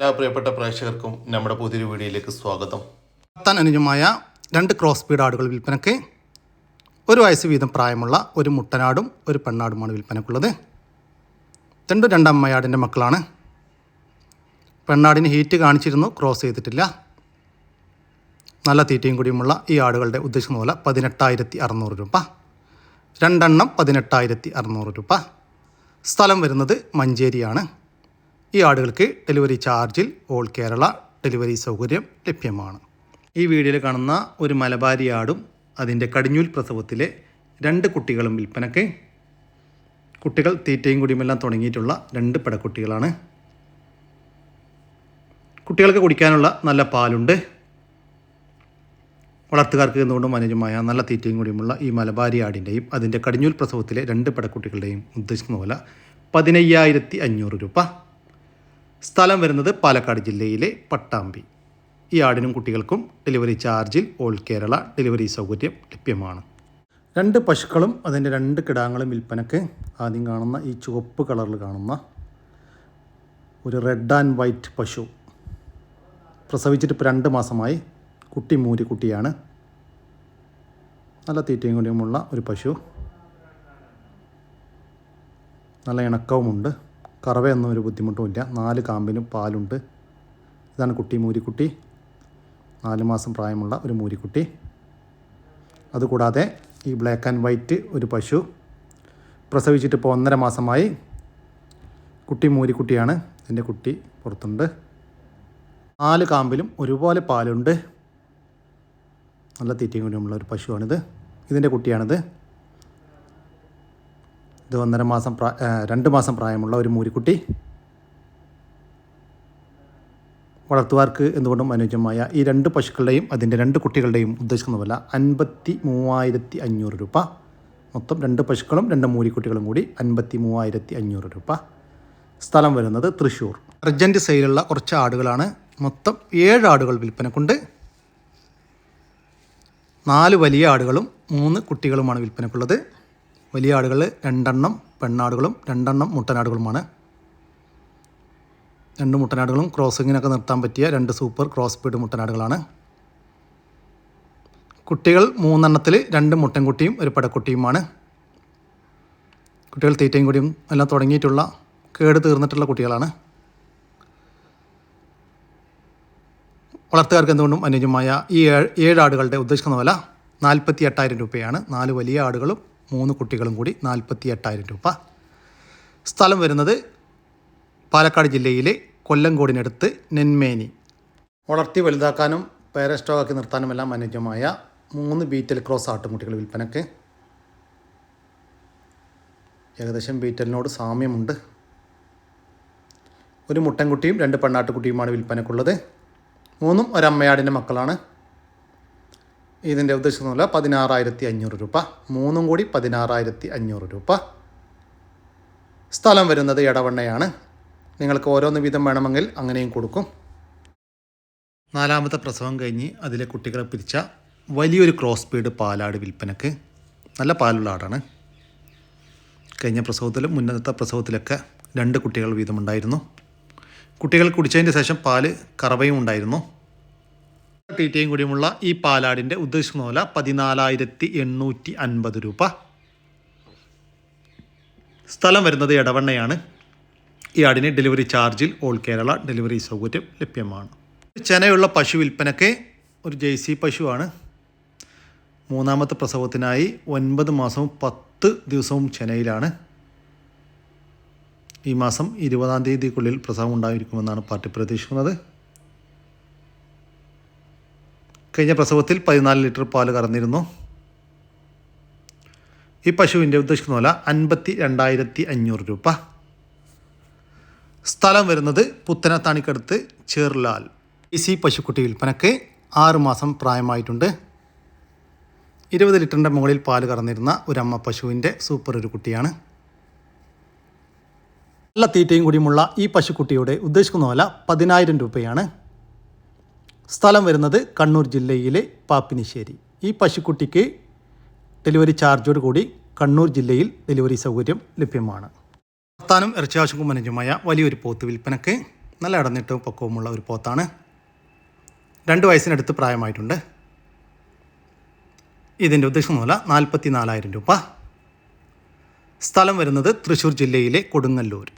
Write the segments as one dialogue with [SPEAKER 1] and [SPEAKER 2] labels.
[SPEAKER 1] എല്ലാ പ്രിയപ്പെട്ട പ്രേക്ഷകർക്കും നമ്മുടെ പുതിയൊരു വീഡിയോയിലേക്ക് സ്വാഗതം.
[SPEAKER 2] പത്താൻ അനുജമായ രണ്ട് ക്രോസ് സ്പീഡ് ആടുകൾ വിൽപ്പനയ്ക്ക് ഒരു വയസ്സ് വീതം പ്രായമുള്ള ഒരു മുട്ടനാടും ഒരു പെണ്ണാടുമാണ് വിൽപ്പനക്കുള്ളത് രണ്ടും രണ്ടമ്മയാടിന്റെ മക്കളാണ്. പെണ്ണാടിന് ഹീറ്റ് കാണിച്ചിരുന്നു ക്രോസ് ചെയ്തിട്ടില്ല. നല്ല തീറ്റയും കൂടിയുമുള്ള ഈ ആടുകളുടെ ഉദ്ദേശിക്കുന്ന പോലെ പതിനെട്ടായിരത്തി അറുന്നൂറ് രൂപ. രണ്ടെണ്ണം പതിനെട്ടായിരത്തി അറുന്നൂറ് രൂപ. സ്ഥലം വരുന്നത് മഞ്ചേരിയാണ്. ഈ ആടുകൾക്ക് ഡെലിവറി ചാർജിൽ ഓൾ കേരള ഡെലിവറി സൗകര്യം ലഭ്യമാണ്. ഈ വീഡിയോയിൽ കാണുന്ന ഒരു മലബാരി ആടും അതിന്റെ കടിഞ്ഞൂൽ പ്രസവത്തിലെ രണ്ട് കുട്ടികളും വിൽപ്പനക്ക് കുട്ടികൾ തീറ്റയും കുടിയുമെല്ലാം തുടങ്ങിയിട്ടുള്ള രണ്ട് പെടക്കുട്ടികളാണ്. കുട്ടികൾക്ക് കുടിക്കാനുള്ള നല്ല പാലുണ്ട്. വളർത്തുകാർക്ക് എന്തുകൊണ്ടും അനുജമായ നല്ല തീറ്റയും കൂടിയുമുള്ള ഈ മലബാരി ആടിന്റെയും അതിന്റെ കടിഞ്ഞൂൽ പ്രസവത്തിലെ രണ്ട് പെടക്കുട്ടികളുടെയും ഉദ്ദേശിക്കുന്ന പോലെ പതിനയ്യായിരത്തി അഞ്ഞൂറ് രൂപ. സ്ഥലം വരുന്നത് പാലക്കാട് ജില്ലയിലെ പട്ടാമ്പി. ഈ ആടിനും കുട്ടികൾക്കും ഡെലിവറി ചാർജിൽ ഓൾ കേരള ഡെലിവറി സൗകര്യം ലഭ്യമാണ്. രണ്ട് പശുക്കളും അതിന്റെ രണ്ട് കിടാങ്ങളും വിൽപ്പനക്ക് ആദ്യം കാണുന്ന ഈ ചുവപ്പ് കളറിൽ കാണുന്ന ഒരു റെഡ് ആൻഡ് വൈറ്റ് പശു. പ്രസവിച്ചിട്ട് ഇപ്പോൾ രണ്ട് മാസമായി കുട്ടി മൂരി കുട്ടിയാണ്. നല്ല തീറ്റയും കൂടിയുമുള്ള ഒരു പശു. നല്ല ഇണക്കവുമുണ്ട്. കറവയൊന്നും ഒരു ബുദ്ധിമുട്ടുമില്ല. നാല് കാമ്പിനും പാലുണ്ട്. ഇതാണ് കുട്ടി മൂരിക്കുട്ടി. നാല് മാസം പ്രായമുള്ള ഒരു മൂരിക്കുട്ടി. അതുകൂടാതെ ഈ ബ്ലാക്ക് ആൻഡ് വൈറ്റ് ഒരു പശു. പ്രസവിച്ചിട്ട് ഇപ്പോൾ ഒന്നര മാസമായി കുട്ടി മൂരിക്കുട്ടിയാണ്. എന്റെ കുട്ടി പുറത്തുണ്ട്. നാല് കാമ്പിലും ഒരുപോലെ പാലുണ്ട്. നല്ല തീറ്റയും കൂടിയുമുള്ള ഒരു പശുവാണിത്. ഇതിന്റെ കുട്ടിയാണിത്. ഇത് ഒന്നര മാസം രണ്ട് മാസം പ്രായമുള്ള ഒരു മൂരിക്കുട്ടി വളർത്തുകാർക്ക് എന്തുകൊണ്ടും അനുയോജ്യമായ ഈ രണ്ട് പശുക്കളുടെയും അതിന്റെ രണ്ട് കുട്ടികളുടെയും ഉദ്ദേശിക്കുന്ന പോലെ അൻപത്തി മൂവായിരത്തി അഞ്ഞൂറ് രൂപ. മൊത്തം രണ്ട് പശുക്കളും രണ്ട് മൂരിക്കുട്ടികളും കൂടി അൻപത്തി മൂവായിരത്തി അഞ്ഞൂറ് രൂപ. സ്ഥലം വരുന്നത് തൃശ്ശൂർ. അർജന്റ് സെയിലുള്ള കുറച്ച് ആടുകളാണ്. മൊത്തം ഏഴ് ആടുകൾ വിൽപ്പനക്കുണ്ട്. നാല് വലിയ ആടുകളും മൂന്ന് കുട്ടികളുമാണ് വിൽപ്പനക്കുള്ളത്. വലിയ ആടുകൾ രണ്ടെണ്ണം പെണ്ണാടുകളും രണ്ടെണ്ണം മുട്ടനാടുകളുമാണ്. രണ്ട് മുട്ടനാടുകളും ക്രോസിങ്ങിനൊക്കെ നിർത്താൻ പറ്റിയ രണ്ട് സൂപ്പർ ക്രോസ് ബീഡ് മുട്ടനാടുകളാണ്. കുട്ടികൾ മൂന്നെണ്ണത്തിൽ രണ്ട് മുട്ടൻകുട്ടിയും ഒരു പടക്കുട്ടിയുമാണ്. കുട്ടികൾ തീറ്റയും കൂടിയും എല്ലാം തുടങ്ങിയിട്ടുള്ള കേട് തീർന്നിട്ടുള്ള കുട്ടികളാണ്. വളർത്തുകാർക്ക് എന്തുകൊണ്ടും അനുയോജ്യമായ ഈ ഏഴ് ഏഴ് ആടുകളുടെ ഉദ്ദേശിക്കുന്ന വില നാൽപ്പത്തി എട്ടായിരം രൂപയാണ്. നാല് വലിയ ആടുകളും മൂന്ന് കുട്ടികളും കൂടി നാൽപ്പത്തി എട്ടായിരം രൂപ. സ്ഥലം വരുന്നത് പാലക്കാട് ജില്ലയിലെ കൊല്ലങ്കോടിനടുത്ത് നെന്മേനി. വളർത്തി വലുതാക്കാനും പേര സ്റ്റോക്കാക്കി നിർത്താനുമെല്ലാം അനുയോജ്യമായ മൂന്ന് ബീറ്റൽ ക്രോസ് ആട്ടുംകുട്ടികൾ വിൽപ്പനക്ക് ഏകദേശം ബീറ്റലിനോട് സാമ്യമുണ്ട്. ഒരു മുട്ടൻകുട്ടിയും രണ്ട് പെണ്ണാട്ടുകുട്ടിയുമാണ് വിൽപ്പനക്കുള്ളത്. മൂന്നും ഒരമ്മയാടിന്റെ മക്കളാണ്. ഇതിന്റെ ഉദ്ദേശിക്കുന്ന വില പതിനാറായിരത്തി അഞ്ഞൂറ് രൂപ. മൂന്നും കൂടി പതിനാറായിരത്തി അഞ്ഞൂറ് രൂപ. സ്ഥലം വരുന്നത് ഇടവണ്ണയാണ് നിങ്ങൾക്ക് ഓരോന്ന് വീതം വേണമെങ്കിൽ അങ്ങനെയും കൊടുക്കും. നാലാമത്തെ പ്രസവം കഴിഞ്ഞ് അതിലെ കുട്ടികളെ പിരിച്ച വലിയൊരു ക്രോസ് ബീഡ് പാലാട് വിൽപ്പനക്ക്. നല്ല പാലുള്ള ആടാണ്. കഴിഞ്ഞ പ്രസവത്തിലും മുന്നത്തെ പ്രസവത്തിലൊക്കെ രണ്ട് കുട്ടികൾ വീതമുണ്ടായിരുന്നു. കുട്ടികൾ കുടിച്ചതിന് ശേഷം പാൽ കറവയും ഉണ്ടായിരുന്നു. തീറ്റയും കൂടിയുമുള്ള ഈ പാലാടിന്റെ ഉദ്ദേശിക്കുന്ന വില പതിനാലായിരത്തി എണ്ണൂറ്റി അൻപത് രൂപ. സ്ഥലം വരുന്നത് ഇടവണ്ണയാണ് ഈ ആടിന് ഡെലിവറി ചാർജിൽ ഓൾ കേരള ഡെലിവറി സൗകര്യം ലഭ്യമാണ്. ചെനയുള്ള പശു വിൽപ്പനയ്ക്ക് ഒരു ജെയ്സി പശുവാണ്. മൂന്നാമത്തെ പ്രസവത്തിനായി ഒൻപത് മാസവും പത്ത് ദിവസവും ചെനയിലാണ്. ഈ മാസം ഇരുപതാം തീയതിക്കുള്ളിൽ പ്രസവം ഉണ്ടായിരിക്കുമെന്നാണ് പാർട്ടി പ്രതീക്ഷിക്കുന്നത്. കഴിഞ്ഞ പ്രസവത്തിൽ പതിനാല് ലിറ്റർ പാൽ കറന്നിരുന്നു. ഈ പശുവിന്റെ ഉദ്ദേശിക്കുന്ന വില അൻപത്തി രണ്ടായിരത്തി അഞ്ഞൂറ് രൂപ. സ്ഥലം വരുന്നത് പുത്തനത്താണിക്കടുത്ത് ചേർലാൽ. ഇസി പശുക്കുട്ടി വിൽപ്പനക്ക് ആറുമാസം പ്രായമായിട്ടുണ്ട്. ഇരുപത് ലിറ്ററിന്റെ മുകളിൽ പാൽ കറന്നിരുന്ന ഒരമ്മ പശുവിന്റെ സൂപ്പർ ഒരു കുട്ടിയാണ്. നല്ല തീറ്റയും കൂടിയുമുള്ള ഈ പശുക്കുട്ടിയുടെ ഉദ്ദേശിക്കുന്ന വില പതിനായിരം രൂപയാണ്. സ്ഥലം വരുന്നത് കണ്ണൂർ ജില്ലയിലെ പാപ്പിനിശ്ശേരി. ഈ പശുക്കുട്ടിക്ക് ഡെലിവറി ചാർജോട് കൂടി കണ്ണൂർ ജില്ലയിൽ ഡെലിവറി സൗകര്യം ലഭ്യമാണ്. വർത്താനം ഇറച്ചിയാവശ്യക്കും അനുജമായ വലിയൊരു പോത്ത് വിൽപ്പനക്ക് നല്ല അടഞ്ഞിട്ടും പൊക്കവുമുള്ള ഒരു പോത്താണ്. രണ്ട് വയസ്സിനടുത്ത് പ്രായമായിട്ടുണ്ട്. ഇതിന്റെ ഉദ്ദേശം മൂല നാൽപ്പത്തി നാലായിരം രൂപ. സ്ഥലം വരുന്നത് തൃശ്ശൂർ ജില്ലയിലെ കൊടുങ്ങല്ലൂർ.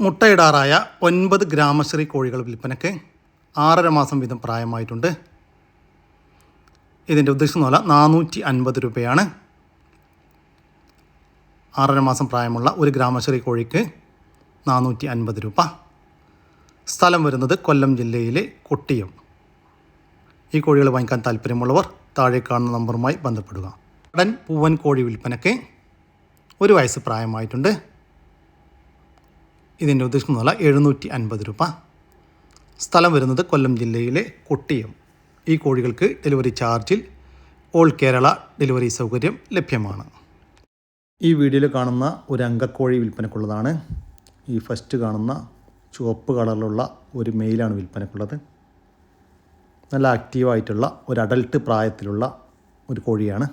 [SPEAKER 2] മുട്ടയിടാറായ ഒൻപത് ഗ്രാമശ്രീ കോഴികൾ വിൽപ്പനയ്ക്ക് ആറര മാസം വീതം പ്രായമായിട്ടുണ്ട്. ഇതിന്റെ ഉദ്ദേശം മൂല നാനൂറ്റി അൻപത് രൂപയാണ്. ആറര മാസം പ്രായമുള്ള ഒരു ഗ്രാമശ്രീ കോഴിക്ക് നാനൂറ്റി അൻപത് രൂപ. സ്ഥലം വരുന്നത് കൊല്ലം ജില്ലയിലെ കൊട്ടിയം. ഈ കോഴികൾ വാങ്ങിക്കാൻ താല്പര്യമുള്ളവർ താഴെ കാണുന്ന നമ്പറുമായി ബന്ധപ്പെടുക. കടൻ പൂവൻ കോഴി വിൽപ്പനയ്ക്ക് ഒരു വയസ്സ് പ്രായമായിട്ടുണ്ട്. ഇതിന്റെ ഉദ്ദേശിക്കുന്ന എഴുന്നൂറ്റി അൻപത് രൂപ. സ്ഥലം വരുന്നത് കൊല്ലം ജില്ലയിലെ കൊട്ടിയം. ഈ കോഴികൾക്ക് ഡെലിവറി ചാർജിൽ ഓൾ കേരള ഡെലിവറി സൗകര്യം ലഭ്യമാണ്. ഈ വീഡിയോയിൽ കാണുന്ന ഒരു അങ്കക്കോഴി വിൽപ്പനക്കുള്ളതാണ്. ഈ ഫസ്റ്റ് കാണുന്ന ചുവപ്പ് കളറിലുള്ള ഒരു മെയിലാണ് വിൽപ്പനക്കുള്ളത്. നല്ല ആക്റ്റീവായിട്ടുള്ള ഒരു അഡൽട്ട് പ്രായത്തിലുള്ള ഒരു കോഴിയാണ്.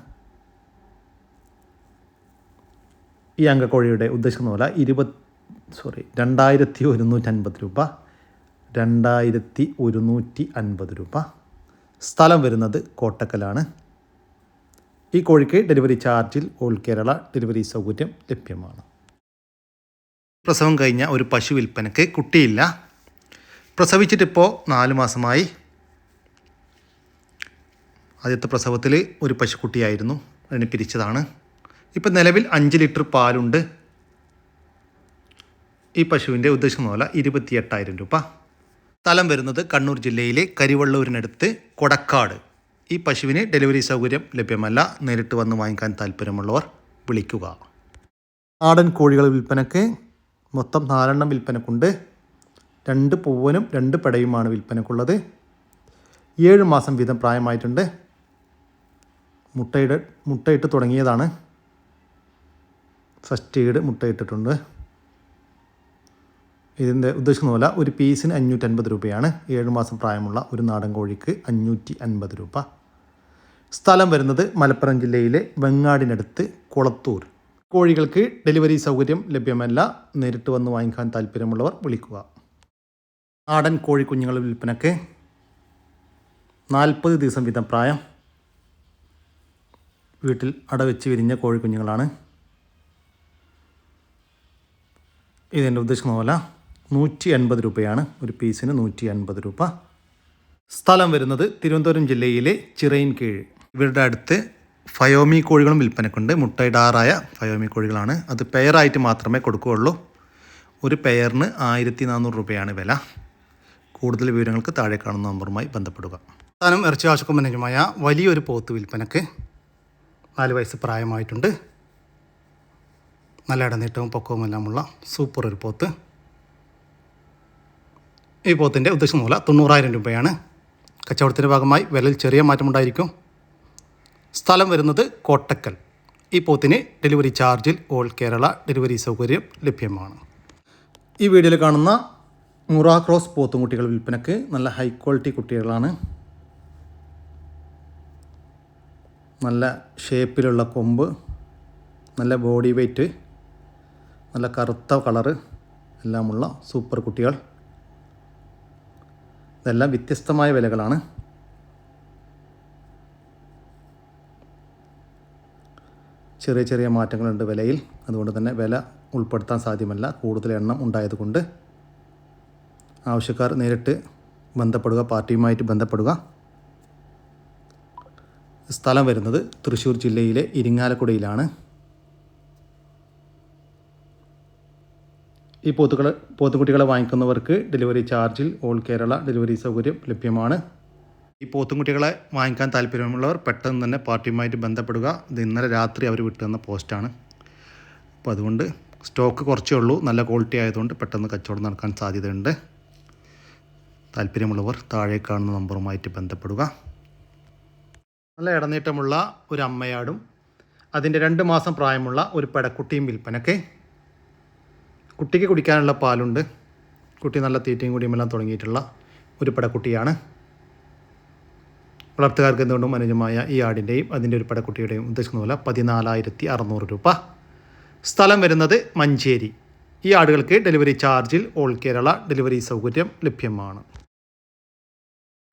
[SPEAKER 2] ഈ അങ്കക്കോഴിയുടെ ഉദ്ദേശിക്കുന്ന പോലെ ഇരുപത് സോറി രണ്ടായിരത്തി ഒരുന്നൂറ്റി അൻപത് രൂപ രണ്ടായിരത്തി ഒരുന്നൂറ്റി അൻപത് രൂപ. സ്ഥലം വരുന്നത് കോട്ടക്കലാണ്. ഈ കോഴിക്ക് ഡെലിവറി ചാർജിൽ ഓൾ കേരള ഡെലിവറി സൗകര്യം ലഭ്യമാണ്. പ്രസവം കഴിഞ്ഞ ഒരു പശു വിൽപ്പനയ്ക്ക് കുട്ടിയില്ല. പ്രസവിച്ചിട്ടിപ്പോൾ നാല് മാസമായി. ആദ്യത്തെ പ്രസവത്തിൽ ഒരു പശുക്കുട്ടിയായിരുന്നു. അതിനെ പിരിച്ചതാണ്. ഇപ്പം നിലവിൽ അഞ്ച് ലിറ്റർ പാലുണ്ട്. ഈ പശുവിന്റെ ഉദ്ദേശം പോലെ ഇരുപത്തിയെട്ടായിരം രൂപ. സ്ഥലം വരുന്നത് കണ്ണൂർ ജില്ലയിലെ കരിവള്ളൂരിനടുത്ത് കൊടക്കാട്. ഈ പശുവിന് ഡെലിവറി സൗകര്യം ലഭ്യമല്ല. നേരിട്ട് വന്ന് വാങ്ങിക്കാൻ താല്പര്യമുള്ളവർ വിളിക്കുക. നാടൻ കോഴികൾ വിൽപ്പനക്ക് മൊത്തം നാലെണ്ണം വിൽപ്പനക്കുണ്ട്. രണ്ട് പൂവനും രണ്ട് പെടയുമാണ് വിൽപ്പനക്കുള്ളത്. ഏഴ് മാസം വീതം പ്രായമായിട്ടുണ്ട്. മുട്ടയിട മുട്ടയിട്ട് തുടങ്ങിയതാണ്. ഫസ്റ്റ് ഈട് മുട്ടയിട്ടിട്ടുണ്ട്. ഇതിന്റെ ഉദ്ദേശിക്കുന്ന ഒരു പീസിന് അഞ്ഞൂറ്റൻപത് രൂപയാണ്. ഏഴ് മാസം പ്രായമുള്ള ഒരു നാടൻ കോഴിക്ക് അഞ്ഞൂറ്റി അൻപത് രൂപ. സ്ഥലം വരുന്നത് മലപ്പുറം ജില്ലയിലെ വെങ്ങാടിനടുത്ത് കുളത്തൂർ. കോഴികൾക്ക് ഡെലിവറി സൗകര്യം ലഭ്യമല്ല. നേരിട്ട് വന്ന് വാങ്ങിക്കാൻ താല്പര്യമുള്ളവർ വിളിക്കുക. നാടൻ കോഴിക്കുഞ്ഞുങ്ങളുടെ വിൽപ്പനക്ക് നാൽപ്പത് ദിവസം വീതം പ്രായം. വീട്ടിൽ അടവെച്ച് വിരിഞ്ഞ കോഴിക്കുഞ്ഞുങ്ങളാണ്. ഇതിന്റെ ഉദ്ദേശിക്കുന്ന പോലെ നൂറ്റി അൻപത് രൂപയാണ് ഒരു പീസിന് നൂറ്റി അൻപത് രൂപ. സ്ഥലം വരുന്നത് തിരുവനന്തപുരം ജില്ലയിലെ ചിറയിൻകീഴ് ഇവരുടെ അടുത്ത് ഫയോമി കോഴികളും വിൽപ്പനക്കുണ്ട്. മുട്ടയിടാറായ ഫയോമി കോഴികളാണ്. അത് പെയറായിട്ട് മാത്രമേ കൊടുക്കുകയുള്ളൂ. ഒരു പെയറിന് ആയിരത്തി നാനൂറ് രൂപയാണ് വില. കൂടുതൽ വിവരങ്ങൾക്ക് താഴെ കാണുന്ന നമ്പറുമായി ബന്ധപ്പെടുക. സ്ഥാനം ഇറച്ചി ആശുക്കുമനജുമായ വലിയൊരു പോത്ത് വിൽപ്പനക്ക് നാല് വയസ്സ് പ്രായമായിട്ടുണ്ട്. നല്ല ഇടനീട്ടവും പൊക്കവുമെല്ലാമുള്ള സൂപ്പർ ഒരു പോത്ത്. ഈ പോത്തിന്റെ ഉദ്ദേശം മൂല തൊണ്ണൂറായിരം രൂപയാണ്. കച്ചവടത്തിന്റെ ഭാഗമായി വിലയിൽ ചെറിയ മാറ്റമുണ്ടായിരിക്കും സ്ഥലം വരുന്നത് കോട്ടക്കൽ. ഈ പോത്തിന് ഡെലിവറി ചാർജിൽ ഓൾ കേരള ഡെലിവറി സൗകര്യം ലഭ്യമാണ്. ഈ വീഡിയോയിൽ കാണുന്ന മുറ ക്രോസ് പോത്തുംകുട്ടികൾ വിൽപ്പനക്ക് നല്ല ഹൈ ക്വാളിറ്റി കുട്ടികളാണ്. നല്ല ഷേപ്പിലുള്ള കൊമ്പ് നല്ല ബോഡി വെയ്റ്റ് നല്ല കറുത്ത കളറ് എല്ലാമുള്ള സൂപ്പർ കുട്ടികൾ. ഇതെല്ലാം വ്യത്യസ്തമായ വിലകളാണ്. ചെറിയ ചെറിയ മാറ്റങ്ങളുണ്ട് വിലയിൽ. അതുകൊണ്ട് തന്നെ വില ഉൾപ്പെടുത്താൻ സാധ്യമല്ല. കൂടുതൽ എണ്ണം ഉണ്ടായതുകൊണ്ട് ആവശ്യക്കാർ നേരിട്ട് ബന്ധപ്പെടുക പാർട്ടിയുമായിട്ട് ബന്ധപ്പെടുക. സ്ഥലം വരുന്നത് തൃശ്ശൂർ ജില്ലയിലെ ഇരിങ്ങാലക്കുടയിലാണ്. ഈ പോത്തുകളെ പോത്തുകുട്ടികളെ വാങ്ങിക്കുന്നവർക്ക് ഡെലിവറി ചാർജിൽ ഓൾ കേരള ഡെലിവറി സൗകര്യം ലഭ്യമാണ്. ഈ പോത്തുംകുട്ടികളെ വാങ്ങിക്കാൻ താല്പര്യമുള്ളവർ പെട്ടെന്ന് തന്നെ പാർട്ടിയുമായിട്ട് ബന്ധപ്പെടുക. ഇത് ഇന്നലെ രാത്രി അവർ വിട്ടുതന്ന പോസ്റ്റാണ്. അപ്പോൾ അതുകൊണ്ട് സ്റ്റോക്ക് കുറച്ചേ ഉള്ളൂ. നല്ല ക്വാളിറ്റി ആയതുകൊണ്ട് പെട്ടെന്ന് കച്ചവടം നടക്കാൻ സാധ്യതയുണ്ട്. താല്പര്യമുള്ളവർ താഴെ കാണുന്ന നമ്പറുമായിട്ട് ബന്ധപ്പെടുക. നല്ല ഇടനീട്ടമുള്ള ഒരു അമ്മയാടും അതിന്റെ രണ്ട് മാസം പ്രായമുള്ള ഒരു പെടക്കുട്ടിയും വിൽപ്പനയ്ക്ക്. കുട്ടിക്ക് കുടിക്കാനുള്ള പാലുണ്ട്. കുട്ടി നല്ല തീറ്റയും കൂടിയുമെല്ലാം തുടങ്ങിയിട്ടുള്ള ഒരു പടക്കുട്ടിയാണ്. വളർത്തുകാർക്ക് എന്തുകൊണ്ടും അനുജമായ ഈ ആടിന്റെയും അതിന്റെ ഒരു പടക്കുട്ടിയുടെയും ഉദ്ദേശിക്കുന്ന പോലെ പതിനാലായിരത്തി അറുന്നൂറ് രൂപ. സ്ഥലം വരുന്നത് മഞ്ചേരി. ഈ ആടുകൾക്ക് ഡെലിവറി ചാർജിൽ ഓൾ കേരള ഡെലിവറി സൗകര്യം ലഭ്യമാണ്.